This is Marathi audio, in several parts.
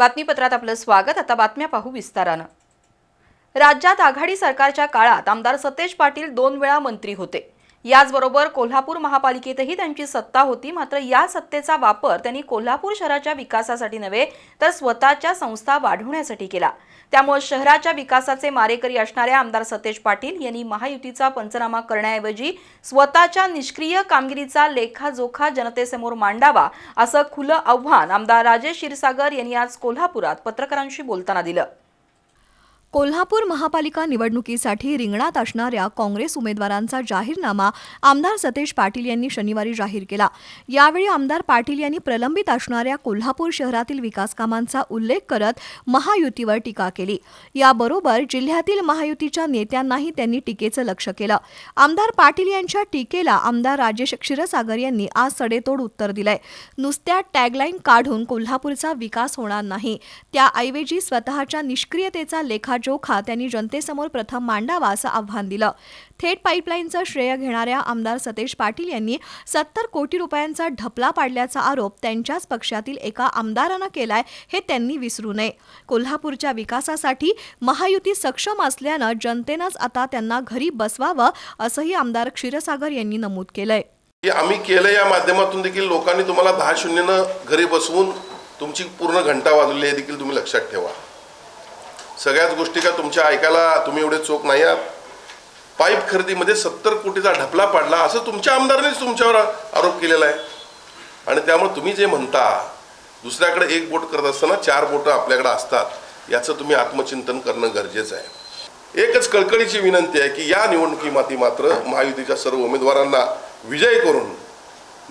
बातमीपत्रात आपलं स्वागत. आता बातम्या पाहू विस्तारानं. राज्यात आघाडी सरकारच्या काळात आमदार सतेज पाटील दोन वेळा मंत्री होते. याचबरोबर कोल्हापूर महापालिकेतही त्यांची सत्ता होती. मात्र या सत्तेचा वापर त्यांनी कोल्हापूर शहराच्या विकासासाठी नव्हे तर स्वतःच्या संस्था वाढवण्यासाठी केला. त्यामुळे शहराच्या विकासाचे मारेकरी असणाऱ्या आमदार सतेज पाटील यांनी महायुतीचा पंचनामा करण्याऐवजी स्वतःच्या निष्क्रिय कामगिरीचा लेखाजोखा जनतेसमोर मांडावा असं खुलं आव्हान आमदार राजेश क्षीरसागर यांनी आज कोल्हापुरात पत्रकारांशी बोलताना दिलं. कोल्हापूर महापालिका निवडणुकीसाठी रिंगणात असणाऱ्या काँग्रेस उमेदवारांचा जाहीरनामा आमदार सतेज पाटील यांनी शनिवारी जाहीर केला. यावेळी आमदार पाटील यांनी प्रलंबित असणाऱ्या कोल्हापूर शहरातील विकासकामांचा उल्लेख करत महायुतीवर टीका केली. याबरोबर जिल्ह्यातील महायुतीच्या नेत्यांनाही त्यांनी टीकेचं लक्ष केलं. आमदार पाटील यांच्या टीकेला आमदार राजेश क्षीरसागर यांनी आज सडेतोड उत्तर दिलंय. नुसत्या टॅगलाईन काढून कोल्हापूरचा विकास होणार नाही. त्याऐवजी स्वतःच्या निष्क्रियतेचा जोखा त्यांनी जनतेसमोर प्रथम मांडावा असं आव्हान दिलं. थेट पाईपलाईनचं श्रेय घेणाऱ्या आमदार सतेज पाटील यांनी सत्तर कोटी रुपयांचा ढपला पाडल्याचा आरोप त्यांच्याच पक्षातील एका आमदारानं केलाय हे त्यांनी विसरू नये. कोल्हापूरच्या विकासासाठी महायुती सक्षम असल्यानं जनतेनंच आता त्यांना घरी बसवावं असंही आमदार क्षीरसागर यांनी नमूद केलंय. आम्ही केलं या माध्यमातून देखील लोकांनी तुम्हाला दहा शून्यनं घरी बसवून तुमची पूर्ण घंटा वाजवली हे देखील तुम्ही लक्षात ठेवा. सगळ्याच गोष्टी का तुमच्या ऐकायला तुम्ही एवढे चोख नाही आहात? पाईप खरेदीमध्ये सत्तर कोटीचा ढपला पाडला असं तुमच्या आमदारांनीच तुमच्यावर आरोप केलेला आहे. आणि त्यामुळे तुम्ही जे म्हणता दुसऱ्याकडे एक बोट करत असताना चार बोटं आपल्याकडे असतात याचं तुम्ही आत्मचिंतन करणं गरजेचं आहे. एकच कळकळीची विनंती आहे की या निवडणुकीमध्ये मात्र महायुतीच्या सर्व उमेदवारांना विजय करून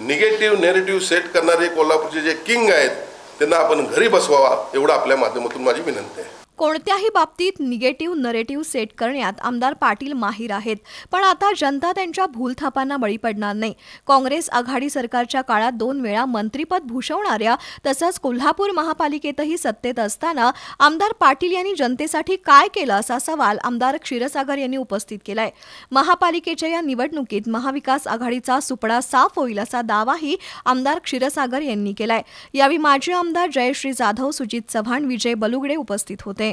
निगेटिव्ह नेरेटिव्ह सेट करणारे कोल्हापूरचे जे किंग आहेत त्यांना आपण घरी बसवावा एवढं आपल्या माध्यमातून माझी विनंती आहे. कोणत्याही बाबतीत निगेटिव्ह नरेटिव्ह सेट करण्यात आमदार पाटील माहीर आहेत. पण आता जनता त्यांच्या भूलथापांना बळी पडणार नाही. काँग्रेस आघाडी सरकारच्या काळात दोन वेळा मंत्रीपद भूषवणाऱ्या तसंच कोल्हापूर महापालिकेतही सत्तेत असताना आमदार पाटील यांनी जनतेसाठी काय केलं असा सवाल आमदार क्षीरसागर यांनी उपस्थित केलाय. महापालिकेच्या या निवडणुकीत महाविकास आघाडीचा सुपडा साफ होईल असा दावाही आमदार क्षीरसागर यांनी केलाय. यावेळी माजी आमदार जयश्री जाधव सुजित चव्हाण विजय बलुगडे उपस्थित होते.